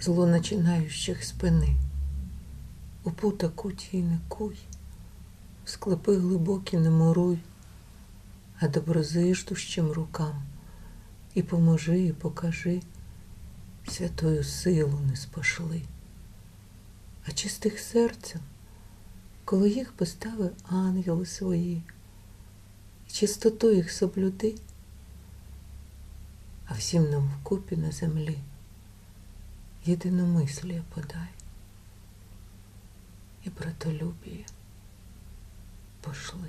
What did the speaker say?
зло начинаючих спини. У пута куті не куй, склепи глибокі не муруй, а доброзиждущим рукам і поможи, і покажи, святою силу не спошли. А чистих серцем, коли їх постави ангели свої, і чистоту їх соблюди, а всім нам вкупі на землі єдиномислія подай і братолюбіє пошли.